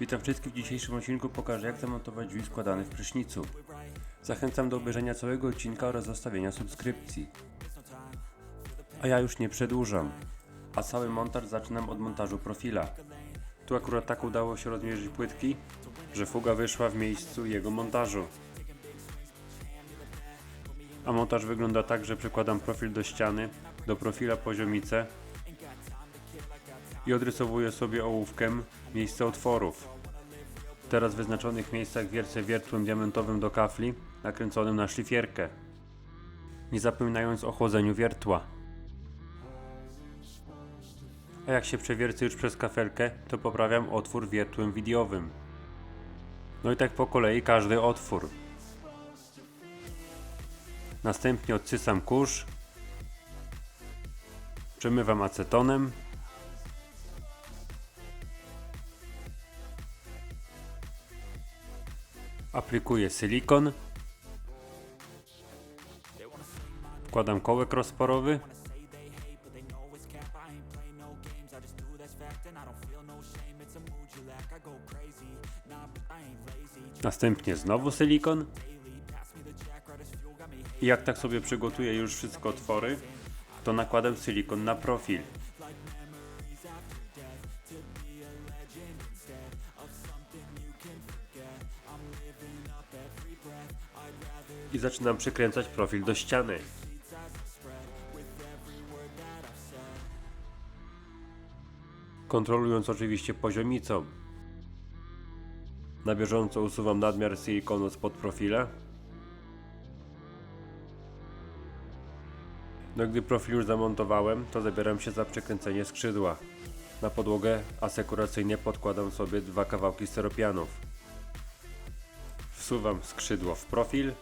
Witam wszystkich w dzisiejszym odcinku. Pokażę jak zamontować drzwi składane w prysznicu. Zachęcam do obejrzenia całego odcinka oraz zostawienia subskrypcji. A ja już nie przedłużam. A cały montaż zaczynam od montażu profila. Tu akurat tak udało się rozmierzyć płytki, że fuga wyszła w miejscu jego montażu. A montaż wygląda tak, że przykładam profil do ściany, do profila poziomicę i odrysowuję sobie ołówkiem miejsce otworów. W teraz wyznaczonych miejscach wiercę wiertłem diamentowym do kafli, nakręconym na szlifierkę. Nie zapominając o chłodzeniu wiertła. A jak się przewiercę już przez kafelkę, to poprawiam otwór wiertłem widiowym. No i tak po kolei każdy otwór. Następnie odcysam kurz, przemywam acetonem, aplikuję silikon, wkładam kołek rozporowy, następnie znowu silikon. I jak tak sobie przygotuję już wszystko otwory, to nakładam silikon na profil. I zaczynam przykręcać profil do ściany. Kontrolując oczywiście poziomicą. Na bieżąco usuwam nadmiar silikonu spod profila. No gdy profil już zamontowałem, to zabieram się za przekręcenie skrzydła. Na podłogę asekuracyjnie podkładam sobie dwa kawałki steropianów. Wsuwam skrzydło w profil.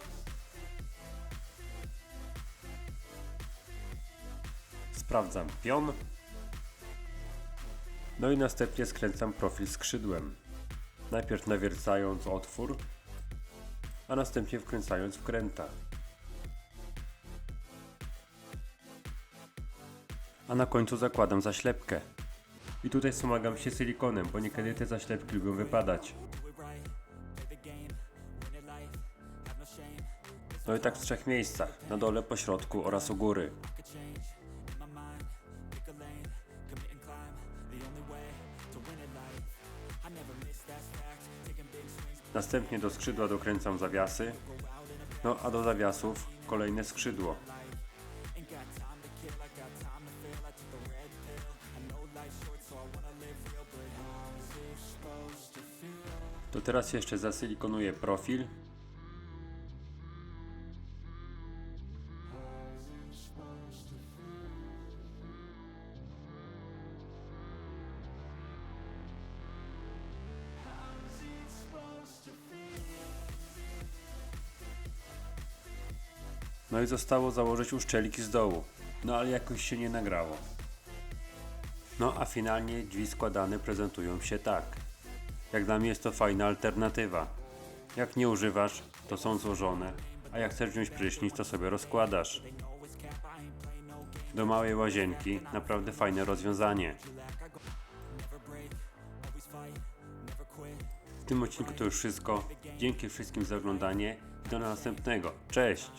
Sprawdzam pion. No i następnie skręcam profil skrzydłem. Najpierw nawiercając otwór, a następnie wkręcając wkręta. A na końcu zakładam zaślepkę. I tutaj wspomagam się silikonem, bo niekiedy te zaślepki lubią wypadać. No i tak w trzech miejscach, na dole, po środku oraz u góry. Następnie do skrzydła dokręcam zawiasy, no a do zawiasów kolejne skrzydło. To teraz jeszcze zasylikonuję profil. No i zostało założyć uszczelki z dołu. No ale jakoś się nie nagrało. No a finalnie drzwi składane prezentują się tak. Jak dla mnie jest to fajna alternatywa. Jak nie używasz, to są złożone, a jak chcesz wziąć prysznic, to sobie rozkładasz. Do małej łazienki naprawdę fajne rozwiązanie. W tym odcinku to już wszystko. Dzięki wszystkim za oglądanie i do następnego. Cześć!